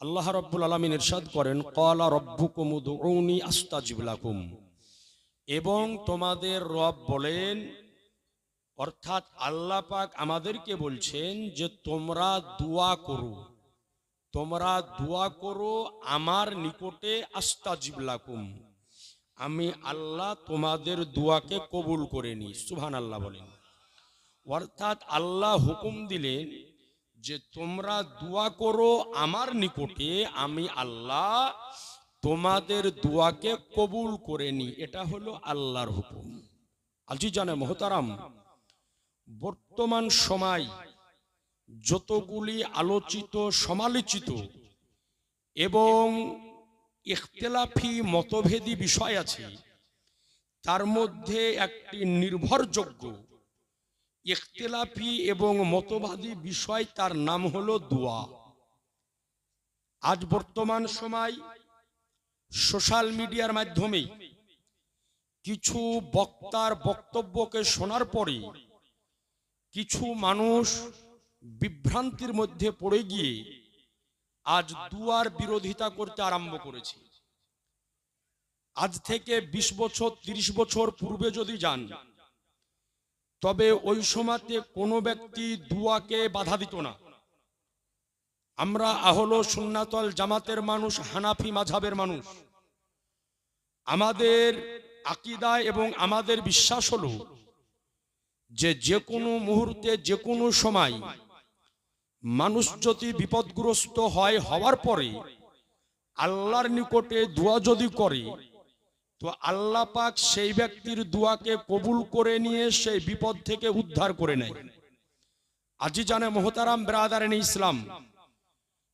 আল্লাহ রব্বুল আলমিন ইরশাদ করেন কলা রব্বুকুম উদউনি আস্তাজিব লাকুম। এবং তোমাদের রব বলেন, অর্থাৎ আল্লাহ পাক আমাদেরকে বলছেন যে তোমরা দোয়া করো। তোমরা দোয়া করো আমার নিকটে আস্তাজিব লাকুম। আমি আল্লাহ তোমাদের দোয়াকে কবুল করে নি সুবহান আল্লাহ বলেন। অর্থাৎ আল্লাহ হুকুম দিলেন যে তোমরা দোয়া করো আমার নিকটে, আমি আল্লাহ তোমাদের দোয়াকে কবুল করে নি। এটা হলো আল্লাহর হুকুম। আজি জানে মহতারাম, বর্তমান সময় যতগুলি আলোচিত, সমালোচিত এবং ইখতলাফি মতভেদী বিষয় আছে, তার মধ্যে একটি নির্ভরযোগ্য ইখতলাফি এবং মতবাদী বিষয় তার নাম হলো দোয়া। আজ বর্তমান সময় সোশ্যাল মিডিয়ার মাধ্যমে কিছু বক্তার বক্তব্যকে শোনার পরে কিছু মানুষ বিভ্রান্তির মধ্যে পড়ে গিয়ে আজ দুয়ার বিরোধিতা করতে আরম্ভ করেছে। আজ থেকে ২০ বছর ৩০ বছর পূর্বে যদি যান তবে ওই সময়তে কোনো ব্যক্তি দুয়াকে বাধা দিত না। আমরা আহলো সুন্নাতল জামাতের মানুষ, হানাফি মাঝাবের মানুষ। আমাদের আকিদা এবং আমাদের বিশ্বাস হলো যে যে কোনো মুহূর্তে যে কোনো সময় মানুষ যদি বিপদগ্রস্ত হয় হওয়ার পরে আল্লাহর নিকটে দোয়া যদি করে তো আল্লাহ পাক সেই ব্যক্তির দোয়াকে কবুল করে নিয়ে সেই বিপদ থেকে উদ্ধার করে নেয়। আজি জানে মোহতারাম ব্রাদারেন ইসলাম,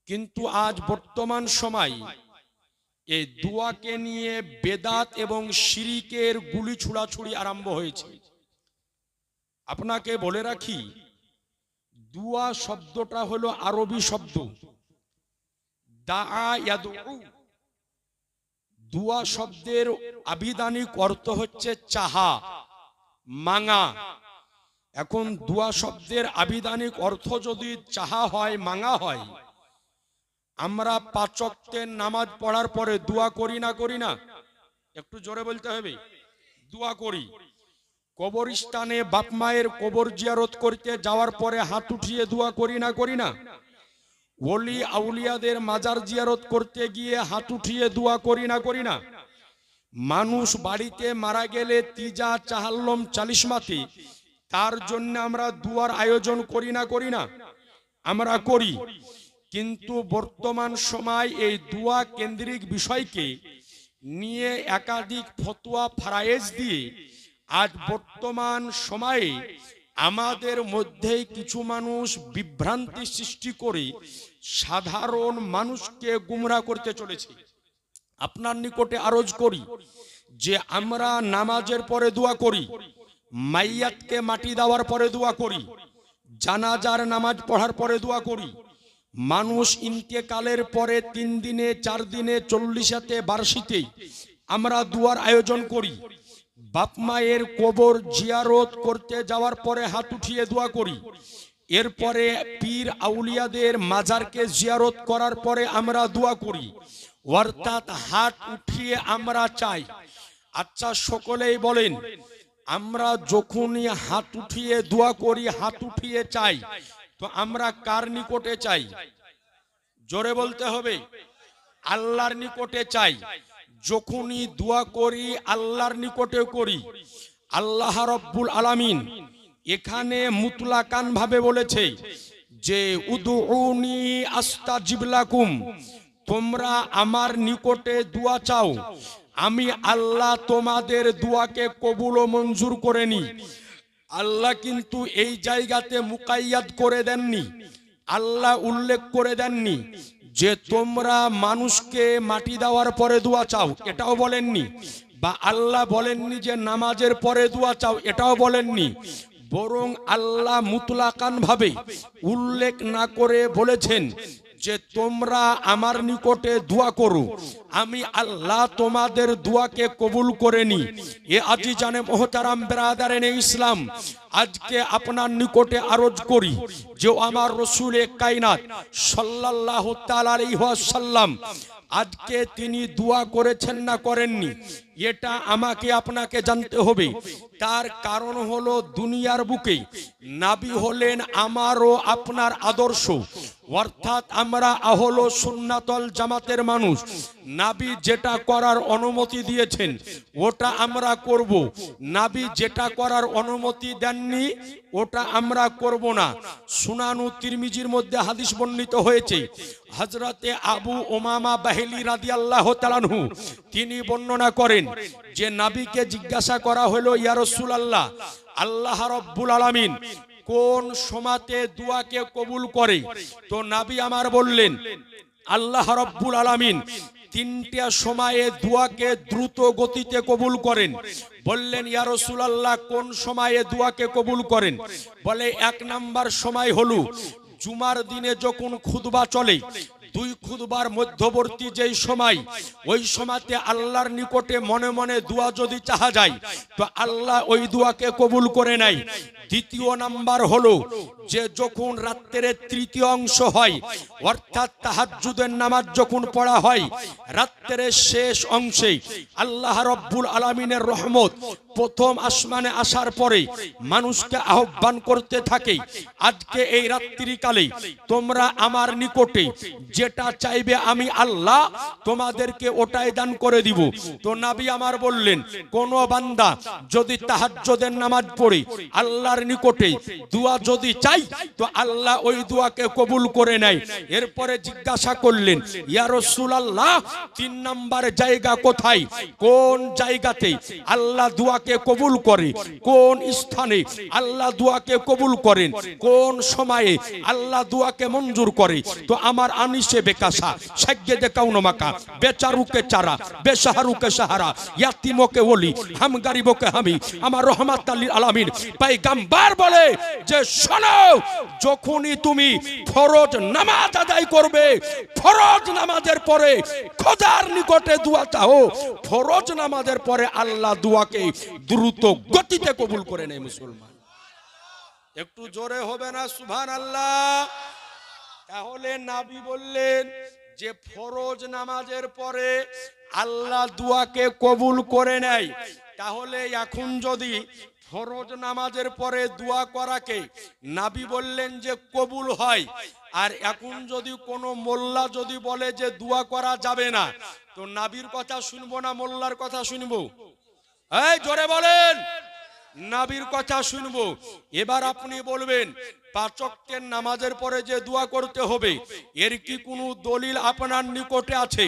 কিন্তু আজ বর্তমান সময় এই দোয়াকে নিয়ে বেদাত এবং শিরিকের গুলি ছুড়াছুড়ি আরম্ভ হয়েছে। আপনাকে বলে রাখি, দুয়া শব্দটা হলো আরবি শব্দ। দা দুয়া শব্দের আবিধানিক অর্থ হচ্ছে চাহা, মাঙা। এখন দুয়া শব্দের আবিধানিক অর্থ যদি চাহা হয়, মাঙা হয়, আমরা পাচকদের নামাজ পড়ার পরে দোয়া করি না করি না? একটু জোরে বলতে হবে। দোয়া করি। কবরস্থানে বাপ মায়ের কবর জিয়ারত করতে যাওয়ার পরে হাত উঠিয়ে দোয়া করি না করি না? ওলি আউলিয়াদের মাজার জিয়ারত করতে গিয়ে হাত উঠিয়ে দোয়া করি না করি না। মানুষ বাড়িতে মারা গেলে তিজা চাহাল্লম চালিশমাতি, তার জন্য আমরা দুয়ার আয়োজন করি না করি না, আমরা করি। কিন্তু বর্তমান সময় এই দুয়া কেন্দ্রিক বিষয়কে নিয়ে একাধিক ফতোয়া ফারায়েজ দিয়ে আজ বর্তমান সময়ে আমাদের মধ্যেই কিছু মানুষ বিভ্রান্তি সৃষ্টি করে সাধারণ মানুষকে গুমরা করতে চলেছে। আপনার নিকটে আরজ করি যে আমরা নামাজের পরে দোয়া করি, মাইয়াতকে মাটি দেওয়ার পরে দোয়া করি, জানাজার নামাজ পড়ার পরে দোয়া করি। মানুষ ইন্তেকালের পরে তিন দিনে, চার দিনে, চল্লিশাতে বার্ষিতে আমরা দুয়ার আয়োজন করি। বাপ মায়ের কবর জিয়ারত করতে যাওয়ার পরে হাত উঠিয়ে দোয়া করি। এরপরে পীর আউলিয়াদের মাজারকে জিয়ারত করার পরে আমরা দোয়া করি। অর্থাৎ হাত উঠিয়ে আমরা চাই। আচ্ছা সকলেই বলেন, আমরা যখনই হাত উঠিয়ে দোয়া করি, হাত উঠিয়ে চাই, তো আমরা কার নিকটে চাই? জোরে বলতে হবে, আল্লাহর নিকটে চাই। যখনই দোয়া করি, আল্লাহর নিকটে করি। আল্লাহ রব্বুল আলামিন এখানে মুতলাকান ভাবে বলেছে যে উদুনি আস্তাজিবলাকুম তোমরা আমার নিকটে দোয়া চাও। আমি আল্লাহ তোমাদের দোয়াকে কবুল ও মঞ্জুর করে নি। আল্লাহ কিন্তু এই জায়গাতে মুকাইয়াত করে দেননি। আল্লাহ উল্লেখ করে দেননি। যে তোমরা মানুষকে মাটি দেওয়ার পরে দোয়া চাও, এটাও বলেননি। বা আল্লাহ বলেননি যে নামাজের পরে দোয়া চাও, এটাও বলেননি। বরং আল্লাহ মুতলাকান ভাবে উল্লেখ না করে বলেছেন যে তোমরা আমার নিকটে দোয়া করো। আমি আল্লাহ তোমাদের দোয়াকে কবুল করে নি। এ আজি জানে মোহতারাম বেরাদারেন ইসলাম আজকে আপনার নিকটে আরজ করি যে আমার রসুলে কাইনাত সাল্লাহ সাল্লাম আজকে তিনি দোয়া করেছেন না করেননি? এটা আমাকে আপনাকে জানতে হবে। তার কারণ হলো দুনিয়ার বুকে নাবি হলেন আমারও আপনার আদর্শ। অর্থাৎ আমরা আহলো সুন্নাতল জামাতের মানুষ। নাবি যেটা করার অনুমতি দিয়েছেন, ওটা আমরা করব। নাবি যেটা করার অনুমতি দেননি, ওটা আমরা করব না। সুনানু তিরমিজির মধ্যে হাদিস বর্ণিত হয়েছে হজরতে আবু ওমামা বাহেলি রাদি আল্লাহ তালানহু তিনি বর্ণনা করেন যে নাবিকে জিজ্ঞাসা করা হলো, ইয়া রসুল আল্লাহ আল্লাহ রব্বুল আলামিন কোন সমাতে দুয়াকে কবুল করে? তো নাবি আমার বললেন, আল্লাহ রব্বুল আলামিন তিনটা সময়ে দুয়াকে দ্রুত গতিতে কবুল করেন। বললেন, ইয়া রাসূলুল্লাহ, কোন সময়ে দুয়াকে কবুল করেন? বলে, এক নাম্বার সময় হলো জুমার দিনে যখন খুতবা চলে, দুই খুদবার মধ্যবর্তী যেই সময়, ওই সময়তে আল্লাহর নিকটে মনে মনে দোয়া যদি চাহা যায়, তো আল্লাহ ওই দোয়াকে কবুল করে নেয়। দ্বিতীয় নাম্বার হলো যে যখন রাত্রের তৃতীয় অংশ হয়, অর্থাৎ তাহাজ্জুদের নামাজ যখন পড়া হয়, রাত্রের শেষ অংশে আল্লাহ রব্বুল আলামিনের রহমত প্রথম আসমানে আসার পরে মানুষকে আহ্বান করতে থাকে, আজকে এই রাত্রিকালে তোমরা আমার নিকটে যেটা চাইবে আমি আল্লাহ তোমাদেরকে ওটাই দান করে দিব। তো নাবি আমার বললেন, কোন বান্দা যদি তাহাজ্জুদের নামাজ পড়ে আল্লাহর নিকটে দোয়া যদি চাই, তো আল্লাহ ওই দোয়াকে কবুল করে নেয়। এরপরে জিজ্ঞাসা করলেন, ইয়া রাসূলুল্লাহ, তিন নাম্বার জায়গা কোথায়? কোন জায়গাতে আল্লাহ দোয়াকে কবুল করে? কোন স্থানে আল্লাহ দোয়াকে কবুল করেন? কোন সময়ে আল্লাহ দোয়াকে মঞ্জুর করে? তো আমার আনিসে বেকাশা সাজ্ঞে দে কাউনো মাকা বেচারুকে চারা, বেসাহারুকে সাহারা, ইয়াতিমকে ওলি হাম গারিবকে হামি, আমার রহমাত আলী আলামিন পাইগাম্বার বলে যে, শোনো, যখনই তুমি ফরজ নামাজ আদায় করবে, ফরজ নামাজের পরে খোদার নিকটে দোয়া চাও, ফরজ নামাজের পরে আল্লাহ দোয়াকে দ্রুত গতিতে কবুল করে নেয় মুসলমান। একটু জোরে হবে না সুভান আল্লাহ তাহলে নাবি বললেন যে, ফরজ নামাজের পরে আল্লাহ দুয়াকে কবুল করে নেয়। তাহলে এখন যদি ফরজ নামাজের পরে দোয়া করাকে নাবি বললেন যে কবুল হয়। আর এখন যদি কোনো মোল্লা যদি বলে যে দোয়া করা যাবে না, তো নাবির কথা শুনব না মোল্লার কথা শুনব? এই জোরে বলেন। নাবির কথা শুনব। এবার আপনি বলবেন, পাচকের নামাজের পরে যে দোয়া করতে হবে, এর কি কোনো দলিল আপনার নিকটে আছে?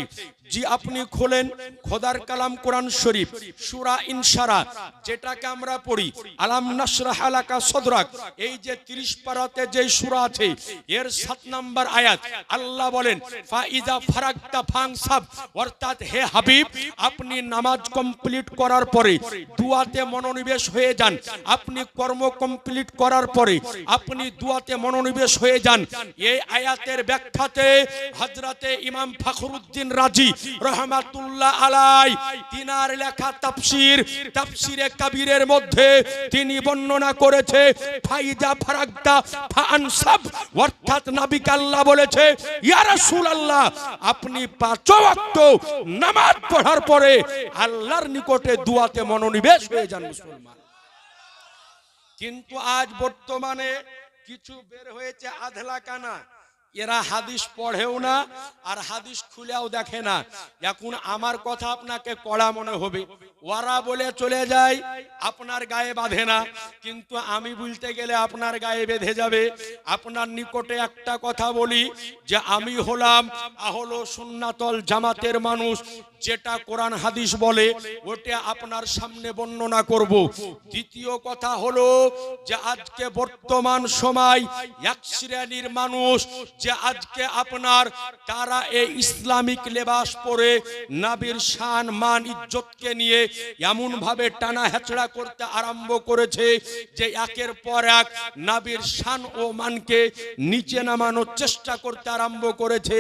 জি, আপনি খোলেন খোদার কালাম কোরআন শরীফ, সুরা ইনসারা যেটাকে আমরা পড়ি, আলাম নাসরাহ আলাকা সদরাক। এই যে 30 পারাতে যে সূরা আছে, এর 7 নাম্বার আয়াত, আল্লাহ বলেন ফাইজা ফারাকতা ফাংসাব। অর্থাৎ, হে হাবিব, আপনি নামাজ কমপ্লিট করার পরে দুয়াতে মনোনিবেশ হয়ে যান। আপনি কর্ম কমপ্লিট করার পরে আপনি দুয়াতে মনোনিবেশ হয়ে যান। এই আয়াতের ব্যাখ্যাতে হযরতে ইমাম ফখরুদ্দিন রাজি রহমাতুল্লাহ আলাই তিনার লেখা তাফসীর, তাফসীরে কাবীরের মধ্যে তিনি বর্ণনা করেছে, ফাইজা ফারাকতা ফানসাব অর্থাৎ নবী আল্লাহ বলেছে, ইয়া রাসূলুল্লাহ, আপনি পাঁচ ওয়াক্ত নামাজ পড়ার পরে আল্লাহর নিকটে দুয়াতে মনোনিবেশ হয়ে যান মুসলমান। কিন্তু আজ বর্তমানে কিছু বের হয়েছে আধলা কানা এরা হাদিস পড়েও না, আর হাদিস খুলেও দেখে না। এখন আমার কথা আপনাকে কড়া মনে হবে। ওরা বলে চলে যায়, আপনার গায়ে বাঁধে না। কিন্তু আমি বলতে গেলে আপনার গায়ে বেঁধে যাবে। আপনার নিকটে একটা কথা বলি, যে আমি হলাম আহলো সুন্নাতল জামাতের মানুষ, যেটা কোরআন হাদিস বলে, ওটা আপনার সামনে বর্ণনা করব। দ্বিতীয় কথা হলো, যে আজকে বর্তমান সময় এক শ্রেণির মানুষ যে আজকে আপনার তারা এই ইসলামিক লেবাস পরে নাবির শান, মান, ইজ্জতকে নিয়ে এমন ভাবে টানা হেচড়া করতে আরম্ভ করেছে যে একের পর এক নাবির শান ও মানকে নিচে নামানোর চেষ্টা করতে আরম্ভ করেছে।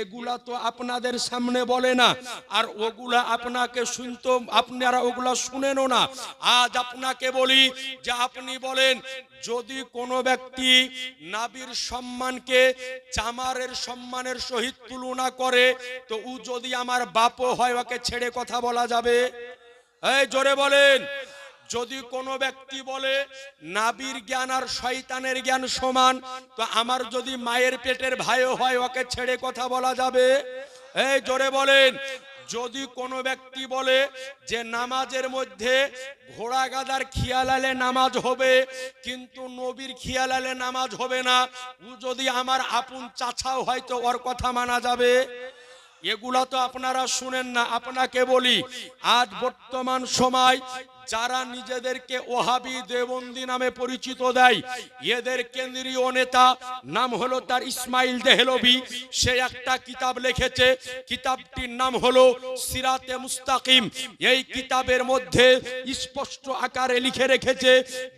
এগুলা তো আপনাদের সামনে বলে না, আর ওগুলা আপনাকে শুনতো, আপনারা ওগুলা শুনেনও না। আজ আপনাকে বলি যে আপনি বলেন, যদি কোনো ব্যক্তি নাবির সম্মানকে চামারের সম্মানের সহিত তুলনা করে, তো উ যদি আমার বাপও হয়, ওকে ছেড়ে কথা বলা যাবে? এই, জোরে বলেন। যদি কোনো ব্যক্তি বলে, নাবির জ্ঞান আর শয়তানের জ্ঞান সমান, তো আমার যদি মায়ের পেটের ভাইও হয়, ওকে ছেড়ে কথা বলা যাবে? এই, জোরে বলেন। যদি কোনো ব্যক্তি বলে যে নামাজের মধ্যে ঘোড়া গাদার খিয়ালালে নামাজ হবে, কিন্তু নবীর খিয়ালালে নামাজ হবে না, ও যদি আমার আপন চাচাও হয়তো ওর কথা মানা যাবে? এগুলা তো আপনারা শুনেন না, আপনাকে বলি, আজ বর্তমান সময় যারা নিজেদেরকে ওহাবি দেবন্দি নামে পরিচিত দেয়, এদের কেন্দ্রীয় নেতা নাম হলো তার ইসমাইল দেহলবি সে একটা কিতাব লিখেছে, কিতাবটির নাম হলো সিরাতে মুস্তাকিম। এই কিতাবের মধ্যে স্পষ্ট আকারে লিখে রেখেছে,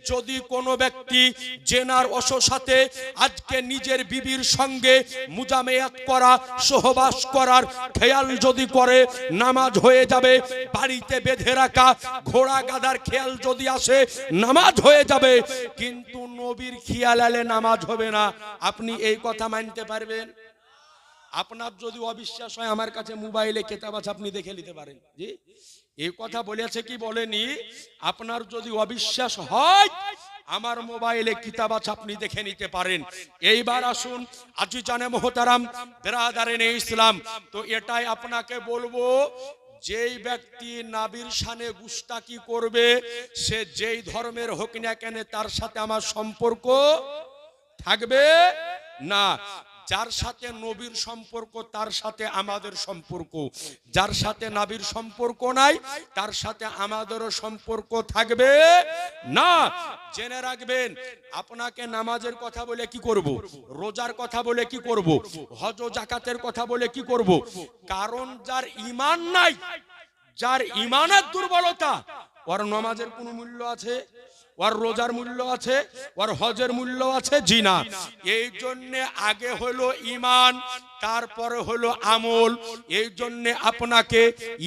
যদি কোনো ব্যক্তি জেনার অসসাথে আজকে নিজের বিবির সঙ্গে মুজামেয়াত করা, সহবাস করার খেয়াল যদি করে, নামাজ হয়ে যাবে, বাড়িতে বেঁধে রাখা, ঘোড়া গাদার খেয়াল যদি আসে, নামাজ হয়ে যাবে। কিন্তু নবীর খেয়াল আলে নামাজ হবে না। আপনি এই কথা মানতে পারবেন? আপনার যদি অবিশ্বাস হয়, আমার কাছে মোবাইলে কেতাব আছে, আপনি দেখে নিতে পারেন। জি? এই কথা বলেছে কি বলেনি? আপনার যদি অবিশ্বাস হয়, আমার মোবাইলে কিতাব আছে, আপনি দেখে নিতে পারেন। এইবার আসুন আজি জানে মোহতারাম বেরাদারেন ইসলাম। তো এটাই আপনাকে বলব যেই ব্যক্তি নাবির শানে গুস্তাকি করবে, সে যেই ধর্মের হোক না কেন তার সাথে আমার সম্পর্ক থাকবে না। যার সাথে নবীর সম্পর্ক, তার সাথে আমাদের সম্পর্ক। যার সাথে নাবির সম্পর্ক নাই, তার সাথে আমাদেরও সম্পর্ক থাকবে না। জেনে রাখবেন, আপনাকে নামাজের কথা বলে কি করব? রোজার কথা বলে কি করব? হজ জাকাতের কথা বলে কি করব? কারণ যার ইমান নাই, যার ইমানের দুর্বলতা, ওর নামাজের কোনো মূল্য আছে? ওর রোজার মূল্য আছে ওর হজের মূল্য আছে জিনা এই জন্যে আগে হলো ইমান তারপরে হলো আমল। এই জন্য আপনাকে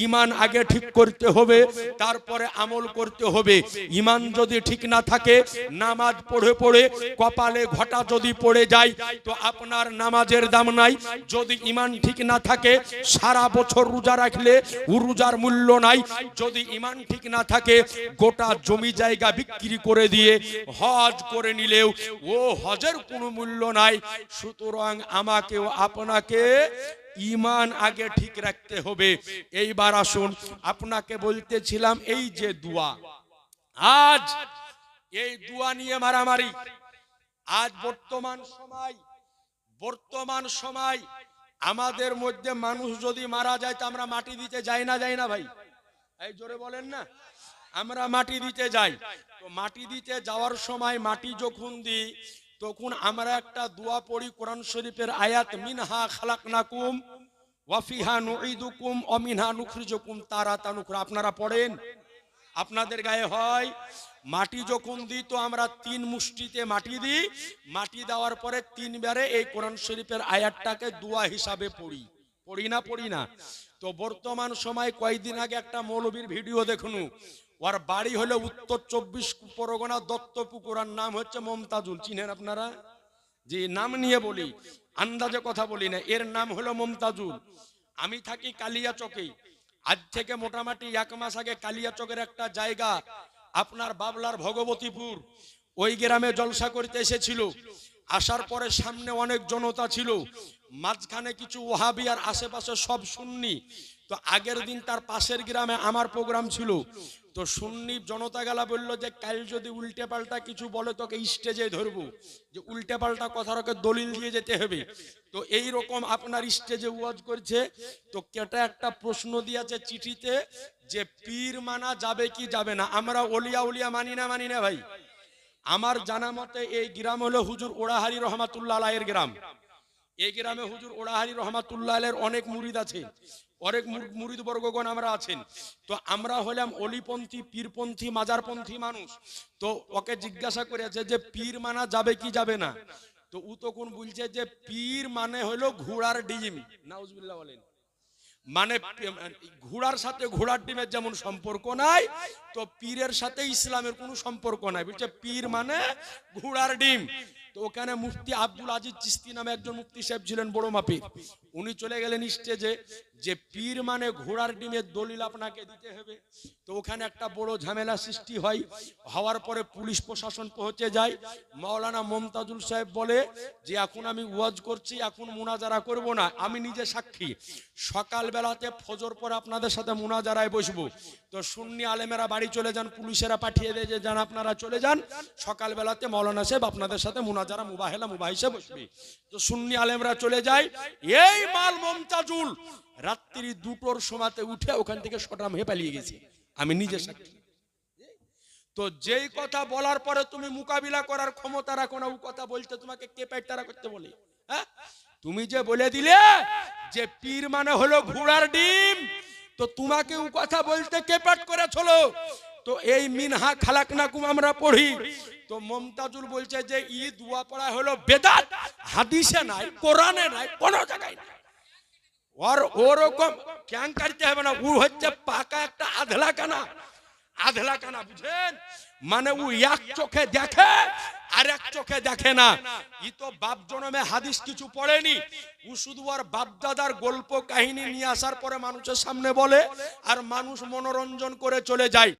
ইমান আগে ঠিক করতে হবে, তারপরে আমল করতে হবে। ইমান যদি ঠিক না থাকে, নামাজ পড়ে পড়ে কপালে ঘটা যদি পড়ে যায়, তো আপনার নামাজের দাম নাই। যদি ইমান ঠিক না থাকে, সারা বছর রোজা রাখলে রোজার মূল্য নাই। যদি ইমান ঠিক না থাকে, গোটা জমি জায়গা বিক্রি করে দিয়ে হজ করে নিলেও ও হজের কোনো মূল্য নাই। সুতরাং আমাকেও আপনাকে ইমান আগে ঠিক রাখতে হবে। এইবার আসুন, আপনাকে বলতেছিলাম এই যে দুয়া। আজ এই দুয়া নিয়ে মারামারি। আজ বর্তমান সময় বর্তমান সময় আমাদের মধ্যে মানুষ যদি মারা যায় তো আমরা মাটি দিতে যাই না যাই না ভাই? এই জোরে বলেন না। আমরা মাটি দিতে যাই। তো মাটি দিতে যাওয়ার সময় মাটি যখন দিই তখন আমরা একটা দোয়া পড়ি কোরআন শরীফের আয়াত, মিনহা খালাকনাকুম ওয়াফিহা নুঈদুকুম অমিনহা নুখরিজুকুম তারা তানুখরা আপনারা পড়েন? আপনাদের গায়ে হয়, মাটি যখন দিই তো আমরা তিন মুষ্টিতে মাটি দিই, মাটি দেওয়ার পরে তিনবারে এই কোরআন শরীফের আয়াতটাকে দোয়া হিসাবে পড়ি। পড়ি না পড়ি না? তো বর্তমান সময় কয়েকদিন আগে একটা মৌলবীর ভিডিও দেখুন। ওর বাড়ি হলো উত্তর চব্বিশ পরগনা দত্তপুকুরার নাম হচ্ছে মমতাজুল। চিনেন আপনারা? যে নাম নিয়ে বলি, আন্দাজে কথা বলি না। এর নাম হলো মমতাজুল। আমি থাকি কালিয়া চকে আজ থেকে মোটামুটি এক মাস আগে কালিয়া চকের একটা জায়গা আপনার বাবলার ভগবতীপুর, ওই গ্রামে জলসা করতে এসেছিল। আসার পরে সামনে অনেক জনতা ছিল। মাঝখানে কিছু ওহাবি আর আশেপাশে সব শুননি তো আগের দিন তার পাশের গ্রামে আমার প্রোগ্রাম ছিল। তো সুন্নি জনতা গেলা বলল যে, কাল যদি উল্টে পাল্টা কিছু বলে, তোকে স্টেজে ধরবো। যে উল্টে পাল্টা কথার ওকে দলিল দিয়ে যেতে হবে। তো এই রকম আপনার স্টেজে ওয়াজ করছে। তো কেটা একটা প্রশ্ন দিয়েছে চিঠিতে যে, পীর মানা যাবে কি যাবে না? আমরা ওলিয়া উলিয়া মানি না মানি না ভাই। আমার জানা মতে এই গ্রাম হলো হুজুর ওড়াহারি রহমাতুল্লাহ আলাইয়ের গ্রাম। এই গ্রামে হুজুর ওড়াহারি রহমাতুল্লাহ আলাইয়ের অনেক মুরিদ আছে। অনেক মুরিদ বর্গগণ আমরা আছেন। তো আমরা হলাম অলিপন্থী, পীরপন্থী, মাজারপন্থী মানুষ। তো ওকে জিজ্ঞাসা করেছে যে, পীর মানা যাবে কি যাবে না? তো ও তখন বলছে যে, পীর মানে হলো ঘোড়ার ডিম। নাউজুবিল্লাহ বলেন। মানে ঘোড়ার সাথে ঘোড়ার ডিমের যেমন সম্পর্ক নাই, তো পীরের সাথে ইসলামের কোনো সম্পর্ক নাই। বুঝছে পীর মানে ঘোড়ার ডিম। তো ওখানে মুফতি আব্দুল আজিজ চিস্তি নামে একজন মুফতি সাহেব ছিলেন, বড় মাপির। উনি চলে গেলেন স্টেজে যে পীর মানে ঘোড়ার ডিমের দলিল আপনাকে দিতে হবে। তো ওখানে একটা বড় ঝামেলা সৃষ্টি হয়। হওয়ার পরে পুলিশ প্রশাসন পৌঁছে যায়। মাওলানা মমতাজুল সাহেব বলে যে, এখন আমি ওয়াজ করছি, এখন মুনাজারা করব না, আমি নিজে সাক্ষী। সকাল বেলাতে ফজর পরে আপনাদের সাথে মুনাজারায় বসবো। তো সুন্নি আলেমেরা বাড়ি চলে যান, পুলিশেরা পাঠিয়ে দেয় যে, যান, আপনারা চলে যান। সকাল বেলাতে মাওলানা সাহেব আপনাদের সাথে মুনাজারা মুবাহেলা, মুবাহিসে বসবে। তো সুন্নি আলেমরা চলে যায়। এই মাল মমতাজুল রাত্রি দুটোর সময়তে উঠে ওখান থেকে সটাম হয়ে পালিয়ে গেছে। আমি নিজে সাক্ষী। তো যেই কথা বলার পরে তুমি মোকাবিলা করার ক্ষমতা রাখো না, ও কথা বলতে তোমাকে কে পাইটারা করতে বলে? হ্যাঁ? তুমি যে বলে দিলে যে পীর মানে হলো ঘোড়ার ডিম, তো তোমাকে ও কথা বলতে কে পাট করেছিল? তো এই মিনহা খালাক নাকুম আমরা পড়ি। তো মমতাজুল বলছে যে ই দুয়া পড়া হলো বেদাত, হাদিসে নাই, কোরআনে নাই, কোনো জায়গায় নাই। ওর ওরকম ক্যাং কাটতে হবে না? ও হচ্ছে পাকা একটা আধলা কানা। আধলা কানা বুঝেন মানে ও এক চোখে দেখে, আর এক চোখে দেখে না। ই তো বাপ জনমে হাদিস কিছু পড়েনি। ও শুধু আর বাপ দাদার গল্প কাহিনী নিয়ে আসার পরে মানুষের সামনে বলে, আর মানুষ মনোরঞ্জন করে চলে যায়।